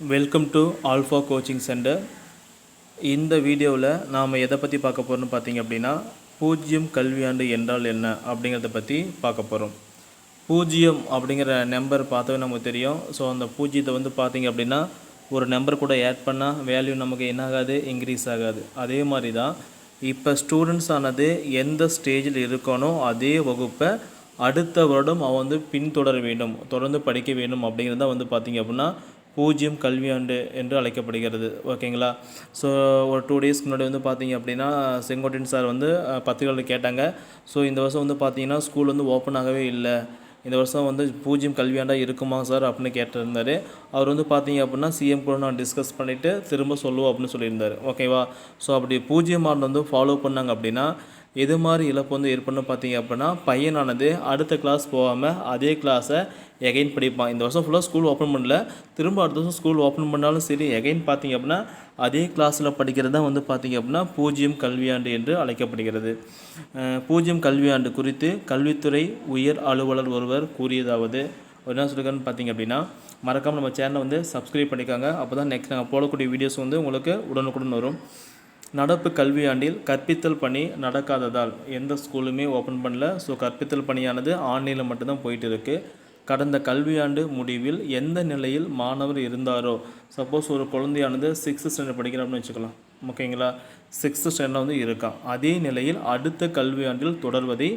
Welcome to Alpha coaching centre இந்த வீடியோவில் நாம் எதை பற்றி பார்க்க போகிறோம்னு பார்த்தீங்க அப்படின்னா பூஜ்ஜியம் கல்வியாண்டு என்றால் என்ன அப்படிங்கிறத பற்றி பார்க்க போகிறோம் பூஜ்ஜியம் அப்படிங்கிற நம்பர் பார்த்தவே நமக்கு தெரியும். ஸோ அந்த பூஜ்ஜியத்தை வந்து பார்த்தீங்க அப்படின்னா ஒரு நம்பர் கூட ஆட் பண்ணால் வேல்யூ நமக்கு என்ன ஆகாது? இன்க்ரீஸ் ஆகாது. அதே மாதிரி தான் இப்போ ஸ்டூடெண்ட்ஸ் ஆனது எந்த ஸ்டேஜில் இருக்கானோ அதே வகுப்பை அடுத்த வருடம் அவன் வந்து பின்தொடர வேண்டும் தொடர்ந்து படிக்க வேண்டும் அப்படிங்கிறத வந்து பார்த்திங்க அப்படின்னா பூஜ்ஜியம் கல்வியாண்டு என்று அழைக்கப்படுகிறது. ஓகேங்களா ஸோ ஒரு டூ டேஸ்க்கு முன்னாடி வந்து பார்த்தீங்க அப்படின்னா செங்கோட்டையன் சார் வந்து அஹ், பத்திரிகையில் கேட்டாங்க. ஸோ இந்த வருஷம் வந்து பார்த்தீங்கன்னா ஸ்கூல் வந்து ஓப்பன் ஆகவே இல்லை. இந்த வருஷம் வந்து பூஜ்ஜியம் கல்வியாண்டாக இருக்குமா சார் அப்படின்னு கேட்டிருந்தார். அவர் வந்து பார்த்தீங்க அப்படின்னா சிஎம் கூட நான் டிஸ்கஸ் பண்ணிவிட்டு திரும்ப சொல்லுவோம் அப்படின்னு சொல்லியிருந்தார். ஓகேவா ஸோ அப்படி பூஜ்ஜியம் ஆண்டு வந்து ஃபாலோ பண்ணாங்க அப்படின்னா எது மாதிரி இழப்பு வந்து ஏற்படணும் பார்த்தீங்க அப்படின்னா பையனானது அடுத்த கிளாஸ் போகாமல் அதே கிளாஸை எகைன் படிப்பான். இந்த வருஷம் ஃபுல்லாக ஸ்கூல் ஓப்பன் பண்ணல. திரும்ப அடுத்த வருஷம் ஸ்கூல் ஓப்பன் பண்ணாலும் சரி எகைன் பார்த்தீங்க அப்படின்னா அதே கிளாஸில் படிக்கிறது தான் வந்து பார்த்தீங்க அப்படின்னா பூஜ்ஜியம் கல்வியாண்டு என்று அழைக்கப்படுகிறது. பூஜ்ஜியம் கல்வியாண்டு குறித்து கல்வித்துறை உயர் அலுவலர் ஒருவர் கூறியதாவது என்ன சொல்லிருக்காருன்னு பார்த்தீங்க அப்படின்னா மறக்காமல் நம்ம சேனலை வந்து சப்ஸ்கிரைப் பண்ணிக்காங்க. அப்போ தான் நெக்ஸ்ட் நாங்கள் போடக்கூடிய வீடியோஸ் வந்து உங்களுக்கு உடனுக்குடன் வரும். நடப்பு கல்வியாண்டில் கற்பித்தல் பணி நடக்காததால் எந்த ஸ்கூலுமே ஓப்பன் பண்ணல. ஸோ கற்பித்தல் பணியானது ஆன்லைனில் மட்டும்தான் போயிட்டு இருக்குது கடந்த கல்வியாண்டு முடிவில் எந்த நிலையில் மாணவர் இருந்தாரோ? சப்போஸ் ஒரு குழந்தையானது சிக்ஸ்த் ஸ்டாண்டர்ட் படிக்கிறான்னு வச்சுக்கலாம். ஓகேங்களா? சிக்ஸ்த் ஸ்டாண்டர்ட் வந்து இருக்கான் அதே நிலையில் அடுத்த கல்வியாண்டில் தொடர்வதை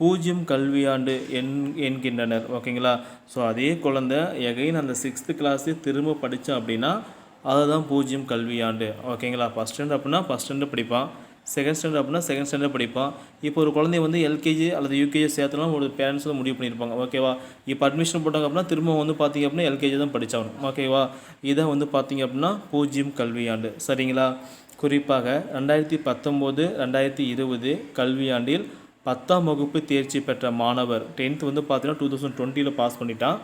பூஜ்ஜியம் கல்வியாண்டு என் என்கின்றனர். ஓகேங்களா? ஸோ அதே குழந்தை எகைன் அந்த சிக்ஸ்த்து கிளாஸே திரும்ப படித்தான் அப்படின்னா அதுதான் பூஜ்ஜியம் கல்வியாண்டு ஓகேங்களா ஃபஸ்ட் ஸ்டாண்டர்ட் அப்படின்னா ஃபஸ்ட் ஸ்டாண்டர்ட் படிப்பான். செகண்ட் ஸ்டாண்டர்ட் அப்படின்னா செகண்ட் ஸ்டாண்டர்ட் படிப்பான். இப்போ ஒரு குழந்தை வந்து எல்கேஜி அல்லது யூகேஜி சேர்த்தலாம் ஒரு பேரண்ட்ஸ் வந்து முடிவு பண்ணியிருப்பாங்க. ஓகேவா இப்போ அட்மிஷன் போட்டாங்க அப்படின்னா திரும்ப வந்து பார்த்தீங்க அப்படின்னா எல்கேஜி தான் படித்தாகணும் ஓகேவா இதை வந்து பார்த்தீங்க அப்படின்னா பூஜ்ஜியம் கல்வியாண்டு சரிங்களா? குறிப்பாக ரெண்டாயிரத்தி பத்தொம்போது ரெண்டாயிரத்தி இருபது கல்வியாண்டில் பத்தாம் வகுப்பு தேர்ச்சி பெற்ற மாணவர் டென்த் வந்து பார்த்தீங்கன்னா டூ தௌசண்ட் டுவெண்ட்டியில் பாஸ் பண்ணிட்டான்.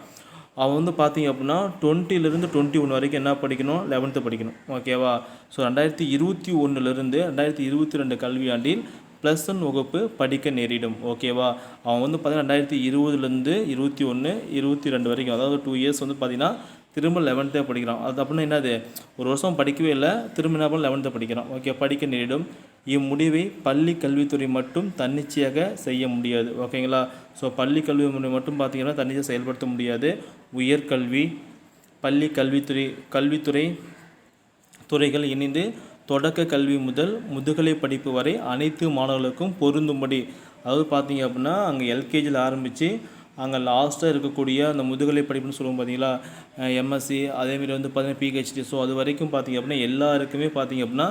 அவன் வந்து பார்த்தீங்க அப்படின்னா டுவெண்ட்டிலேருந்து டுவெண்ட்டி ஒன் வரைக்கும் என்ன படிக்கணும்? லெவன்த்து படிக்கணும். ஓகேவா ஸோ ரெண்டாயிரத்தி இருபத்தி ஒன்றுலேருந்து ரெண்டாயிரத்தி இருபத்தி ரெண்டு கல்வியாண்டில் ப்ளஸ் ஒன் வகுப்பு படிக்க நேரிடும். ஓகேவா அவன் வந்து பார்த்தீங்கன்னா ரெண்டாயிரத்தி இருபதுலேருந்து இருபத்தி ஒன்று இருபத்தி ரெண்டு வரைக்கும் அதாவது டூ இயர்ஸ் வந்து பார்த்தீங்கன்னா திரும்ப லெவன்த்தே படிக்கிறான். அது அப்படின்னா என்னது? ஒரு வருஷம் படிக்கவே இல்லை திரும்ப என்ன பண்ண படிக்கிறோம் படிக்கிறான். ஓகே படிக்க நேரிடும். இம்முடிவை பள்ளி கல்வித்துறை மட்டும் தன்னிச்சையாக செய்ய முடியாது. ஓகேங்களா ஸோ பள்ளி கல்வி முறை மட்டும் பார்த்திங்கன்னா தன்னிச்சை செயல்படுத்த முடியாது. உயர்கல்வி பள்ளி கல்வித்துறை கல்வித்துறை துறைகள் இணைந்து தொடக்க கல்வி முதல் முதுகலை படிப்பு வரை அனைத்து மாணவர்களுக்கும் பொருந்தும்படி. அதாவது பார்த்தீங்க அப்படின்னா அங்கே எல்கேஜியில் ஆரம்பித்து அங்கே லாஸ்ட்டாக இருக்கக்கூடிய அந்த முதுகலை படிப்புன்னு சொல்லுவோம் பார்த்தீங்களா எம்எஸ்சி அதேமாரி வந்து பார்த்தீங்கன்னா பிஹெச்டி ஸோ அது வரைக்கும் பார்த்தீங்க அப்படின்னா எல்லாருக்குமே பார்த்தீங்க அப்படின்னா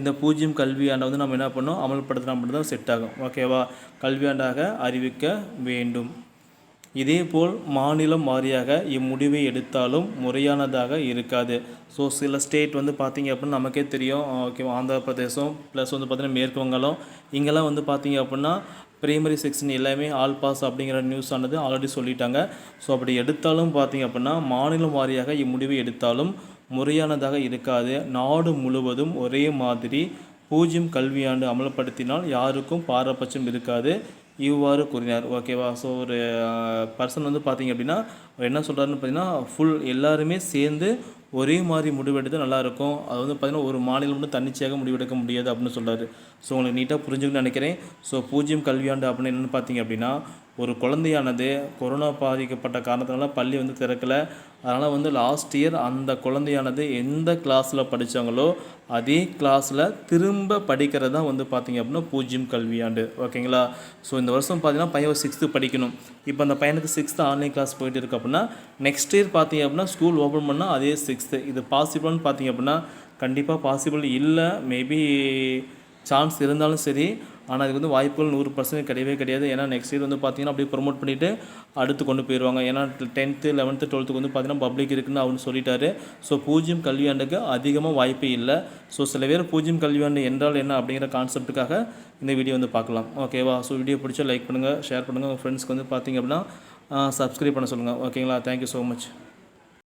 இந்த பூஜ்ஜியம் கல்வியாண்டை வந்து நம்ம என்ன பண்ணோம் அமல்படுத்தினா மட்டும்தான் செட் ஆகும். ஓகேவா கல்வியாண்டாக அறிவிக்க வேண்டும். இதேபோல் மாநிலம் வாரியாக இம்முடிவை எடுத்தாலும் முறையானதாக இருக்காது. ஸோ சில ஸ்டேட் வந்து பார்த்திங்க அப்படின்னா நமக்கே தெரியும். ஓகே ஆந்திர பிரதேசம் ப்ளஸ் வந்து பார்த்திங்கன்னா மேற்கு வங்காளம் இங்கெல்லாம் வந்து பார்த்திங்க அப்படின்னா பிரைமரி செக்ஷன் எல்லாமே ஆல் பாஸ் அப்படிங்கிற நியூஸ் ஆனது ஆல்ரெடி சொல்லிட்டாங்க. ஸோ அப்படி எடுத்தாலும் பார்த்தீங்க அப்படின்னா மாநிலம் வாரியாக இம்முடிவை எடுத்தாலும் முறையானதாக இருக்காது. நாடு முழுவதும் ஒரே மாதிரி பூஜ்ஜியம் கல்வியாண்டு அமல்படுத்தினால் யாருக்கும் பாரபட்சம் இருக்காது. இவ்வாறு கூறினார். ஓகேவா ஸோ ஒரு பர்சன் வந்து பார்த்தீங்க அப்படின்னா அவர் என்ன சொல்கிறாருன்னு பார்த்தீங்கன்னா ஃபுல் எல்லாருமே சேர்ந்து ஒரே மாதிரி முடிவெடுத்து நல்லாயிருக்கும். அது வந்து பார்த்தீங்கன்னா ஒரு மாநிலம் மட்டும் தன்னிச்சையாக முடிவெடுக்க முடியாது அப்படின்னு சொல்கிறாரு ஸோ உங்களுக்கு நீட்டாக புரிஞ்சுக்கணும்னு நினைக்கிறேன். ஸோ பூஜ்ஜியம் கல்வியாண்டு அப்படின்னு என்னென்னு பார்த்தீங்க அப்படின்னா ஒரு குழந்தையானது கொரோனா பாதிக்கப்பட்ட காரணத்தினால பள்ளி வந்து திறக்கலை. அதனால் வந்து லாஸ்ட் இயர் அந்த குழந்தையானது எந்த கிளாஸில் படித்தாங்களோ அதே கிளாஸில் திரும்ப படிக்கிறது தான் வந்து பார்த்திங்க அப்படின்னா பூஜ்ஜியம் கல்வியாண்டு. ஓகேங்களா? ஸோ இந்த வருஷம் பார்த்திங்கன்னா பையன் சிக்ஸ்த்து படிக்கணும். இப்போ அந்த பையனுக்கு சிக்ஸ்த்து ஆன்லைன் கிளாஸ் போயிட்டு இருக்கு அப்படின்னா நெக்ஸ்ட் இயர் பார்த்திங்க அப்படின்னா ஸ்கூல் ஓப்பன் பண்ணால் அதே சிக்ஸ்த்து இது பாசிபிள்னு பார்த்திங்க அப்படின்னா கண்டிப்பாக பாசிபிள் இல்லை. மேபி சான்ஸ் இருந்தாலும் சரி. ஆனால் அதுக்கு வந்து வாய்ப்புகள் நூறு பர்சன்ட் கிடையவே கிடையாது. ஏன்னா நெக்ஸ்ட் இயர் வந்து பார்த்தீங்கன்னா அப்படியே ப்ரொமோட் பண்ணிவிட்டு அடுத்து கொண்டு போயிடுவாங்க ஏன்னா டென்த்து லெவன்த்து டுவெல்த்துக்கு வந்து பார்த்தீங்கன்னா பப்ளிக் இருக்குன்னு அவனு சொல்லிட்டாரு. ஸோ பூஜ்ஜியம் கல்வியாண்டுக்கு அதிகமாக வாய்ப்பே இல்லை. ஸோ சில பேர் பூஜ்ஜியம் கல்வியாண்டு என்றால் என்ன அப்படிங்கிற கான்செப்ட்டுக்காக இந்த வீடியோ வந்து பார்க்கலாம். ஓகேவா ஸோ வீடியோ பிடிச்சா லைக் பண்ணுங்கள் ஷேர் பண்ணுங்கள் உங்கள் ஃப்ரெண்ட்ஸ்க்கு வந்து பார்த்தீங்க அப்படின்னா சப்ஸ்கிரைப் பண்ண சொல்லுங்கள் ஓகேங்களா தேங்க்யூ ஸோ மச்